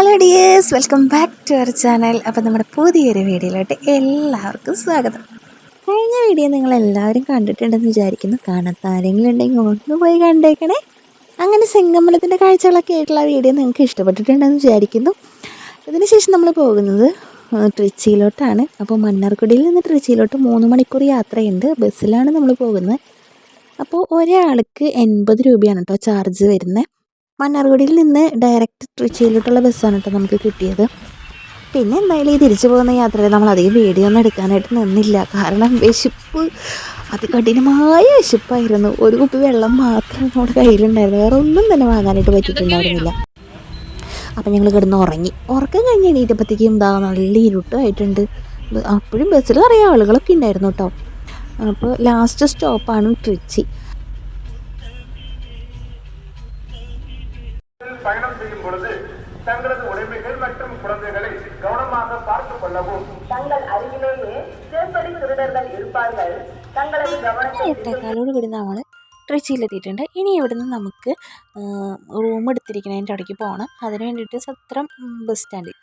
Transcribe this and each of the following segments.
Hello dears welcome back to our channel അപ്പോൾ നമ്മുടെ പുതിയൊരു വീഡിയോയിലോട്ട് എല്ലാവർക്കും സ്വാഗതം. കഴിഞ്ഞ വീഡിയോ നിങ്ങൾ എല്ലാവരും കണ്ടിട്ടുണ്ടെന്ന് വിചാരിക്കുന്നു. കാണാത്ത ആരെങ്കിലും ഉണ്ടെങ്കിൽ ഒന്ന് പോയി കണ്ടേക്കണേ. അങ്ങനെ സിംഗമ്പലത്തിന്റെ കാഴ്ചകളൊക്കെ ആയിട്ടുള്ള വീഡിയോ നിങ്ങൾക്ക് ഇഷ്ടപ്പെട്ടിട്ടുണ്ടെന്ന് വിചാരിക്കുന്നു. ഇതിനുശേഷം നമ്മൾ പോകുന്നത് ട്രിച്ചിയിലോട്ടാണ്. അപ്പോൾ മണ്ണാർക്കുടിയിൽ നിന്ന് ട്രിച്ചിയിലോട്ട് മൂന്ന് മണിക്കൂർ യാത്രയുണ്ട്. ബസ്സിലാണ് നമ്മൾ പോകുന്നത്. അപ്പോൾ ഒരാൾക്ക് എൺപത് രൂപയാണ് കേട്ടോ ചാർജ് വരുന്നത്. മണ്ണാർക്കുടിയിൽ നിന്ന് ഡയറക്റ്റ് ട്രിച്ചിയിലോട്ടുള്ള ബസ്സാണ് കേട്ടോ നമുക്ക് കിട്ടിയത്. പിന്നെ എന്തായാലും ഈ തിരിച്ചു പോകുന്ന യാത്രയിൽ നമ്മൾ അധികം വീഡിയോ ഒന്നും എടുക്കാനായിട്ട് നിന്നില്ല. കാരണം വിശപ്പ് അതികഠിനമായ വിശപ്പായിരുന്നു. ഒരു കുപ്പി വെള്ളം മാത്രം നമ്മുടെ കയ്യിലുണ്ടായിരുന്നു. വേറെ ഒന്നും തന്നെ വാങ്ങാനായിട്ട് പറ്റിയിട്ടുണ്ടായിരുന്നില്ല. അപ്പം ഞങ്ങൾ കിടന്ന് ഉറങ്ങി. ഉറക്കം കഴിഞ്ഞ് എണീറ്റപ്പോഴത്തേക്കും ഇതാ നല്ല ഇരുട്ടായിട്ടുണ്ട്. അപ്പോഴും ബസ്സിൽ നിറയെ ആളുകളൊക്കെ ഉണ്ടായിരുന്നു കേട്ടോ അപ്പോൾ ലാസ്റ്റ് സ്റ്റോപ്പാണ് ട്രിച്ചി. பயணம் செய்யும் பொழுது தங்களது உடைமைகள் மற்றும் குழந்தைகளை கவனமாக பார்த்துக் கொள்ளவும் தங்கள் அருகிலேயே சேப்படி திருடர்கள் இருப்பார்கள் தங்களது கவனத்தை എട്ടേക്കാലോട് കൂടി നമ്മൾ ട്രിച്ചിയിലെത്തിയിട്ടുണ്ട് ഇനി ഇവിടുന്ന് നമുക്ക് റൂം എടുത്തിരിക്കുന്നതിൻ്റെ അവിടേക്ക് പോകണം അതിന് വേണ്ടിയിട്ട് സത്രം ഉം, ബസ് സ്റ്റാൻഡ്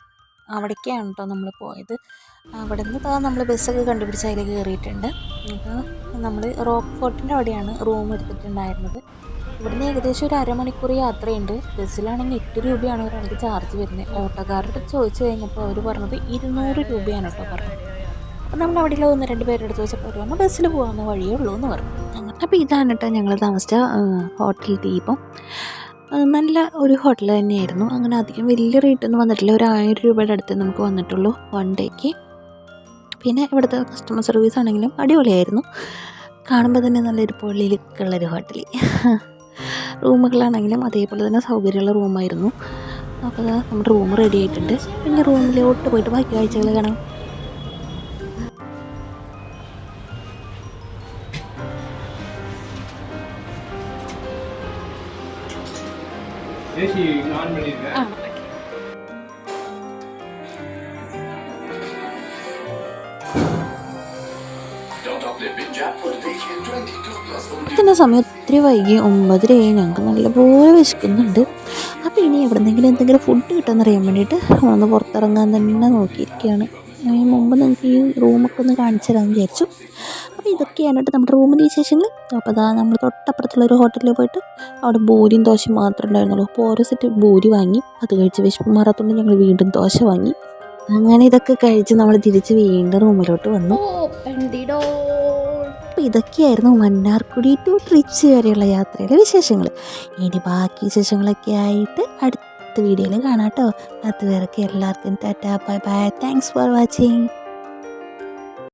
അവിടേക്കാണ് കേട്ടോ നമ്മൾ പോയത് അവിടെ നിന്ന് ഇതാ നമ്മൾ ബസ്സൊക്കെ കണ്ടുപിടിച്ച് അതിൽ കയറിയിട്ടുണ്ട് അപ്പോൾ നമ്മൾ റോക്ക് ഫോർട്ടിൻ്റെ അവിടെയാണ് റൂം എടുത്തിട്ടുണ്ടായിരുന്നത് ഇവിടുന്ന് ഏകദേശം ഒരു അരമണിക്കൂർ യാത്രയുണ്ട്. ബസ്സിലാണെങ്കിൽ എട്ട് രൂപയാണ് ഒരാൾക്ക് ചാർജ് വരുന്നത് ഓട്ടോക്കാരുടെ ചോദിച്ചു കഴിഞ്ഞപ്പോൾ അവർ പറഞ്ഞത് ഇരുന്നൂറ് രൂപയാണ് കേട്ടോ പറഞ്ഞത്. അപ്പം നമ്മൾ അവിടെയുള്ള ഒന്ന് രണ്ട് പേരുടെ അടുത്ത് ചോദിച്ചപ്പോൾ അവർ പറഞ്ഞു ബസ്സിൽ പോകാവുന്ന വഴിയേ ഉള്ളൂ എന്ന് പറഞ്ഞു. അപ്പോൾ ഇതാണ് കേട്ടോ ഞങ്ങൾ താമസിച്ച ഹോട്ടൽ ദീപം. നല്ല ഒരു ഹോട്ടൽ തന്നെയായിരുന്നു. അങ്ങനെ അധികം വലിയ റേറ്റ് ഒന്നും വന്നിട്ടില്ല. ഒരു ആയിരം രൂപയുടെ അടുത്ത് നമുക്ക് വന്നിട്ടുള്ളൂ വൺ ഡേക്ക് പിന്നെ ഇവിടുത്തെ കസ്റ്റമർ സർവീസ് ആണെങ്കിലും അടിപൊളിയായിരുന്നു. കാണുമ്പോൾ തന്നെ നല്ലൊരു പൊള്ളി ലുക്കുള്ളൊരു ഹോട്ടൽ റൂമുകളാണെങ്കിലും അതേപോലെ തന്നെ സൗകര്യമുള്ള റൂമായിരുന്നു. അപ്പോൾ നമ്മുടെ റൂം റെഡി ആയിട്ടുണ്ട്. പിന്നെ റൂമിലോട്ട് പോയിട്ട് ബാക്കി ആഴ്ചകൾ കാണാം. ആണോ സമയത്ത് ഒത്തിരി വൈകി ഒമ്പതരയായി ഞങ്ങൾക്ക് നല്ലപോലെ വിശക്കുന്നുണ്ട്. അപ്പോൾ ഇനി എവിടെന്നെങ്കിലും എന്തെങ്കിലും ഫുഡ് കിട്ടുമെന്ന് അറിയാൻ വേണ്ടിയിട്ട് ഒന്ന് പുറത്തിറങ്ങാൻ തന്നെ നോക്കിയിരിക്കുകയാണ്. അതിന് മുമ്പ് നിങ്ങൾക്ക് ഈ റൂമൊക്കെ ഒന്ന് കാണിച്ചു തരാമെന്ന് വിചാരിച്ചു. അപ്പോൾ ഇതൊക്കെയാണ് കേട്ടോ നമ്മുടെ റൂമിന്റെ വിശേഷങ്ങൾ. അപ്പോൾ അതാ നമ്മൾ തൊട്ടപ്പുറത്തുള്ള ഒരു ഹോട്ടലിൽ പോയിട്ട് അവിടെ ബൂരിയും ദോശയും മാത്രമേ ഉണ്ടായിരുന്നുള്ളൂ. അപ്പോൾ ഓരോ സെറ്റ് ബൂരി വാങ്ങി അത് കഴിച്ച് വിശപ്പ് മാറാത്തതുകൊണ്ട് ഞങ്ങൾ വീണ്ടും ദോശ വാങ്ങി. അങ്ങനെ ഇതൊക്കെ കഴിച്ച് നമ്മൾ തിരിച്ച് വീണ്ടും റൂമിലോട്ട് വന്നു. അപ്പോൾ ഇതൊക്കെയായിരുന്നു മന്നാർക്കുടി ടു ട്രിച്ച് വരെയുള്ള യാത്രയിലെ വിശേഷങ്ങൾ ഇനി ബാക്കി വിശേഷങ്ങളൊക്കെ ആയിട്ട് അടുത്ത വീഡിയോയിൽ കാണാം കേട്ടോ. അതുവരെയൊക്കെ എല്ലാവർക്കും tata bye bye. Thanks for watching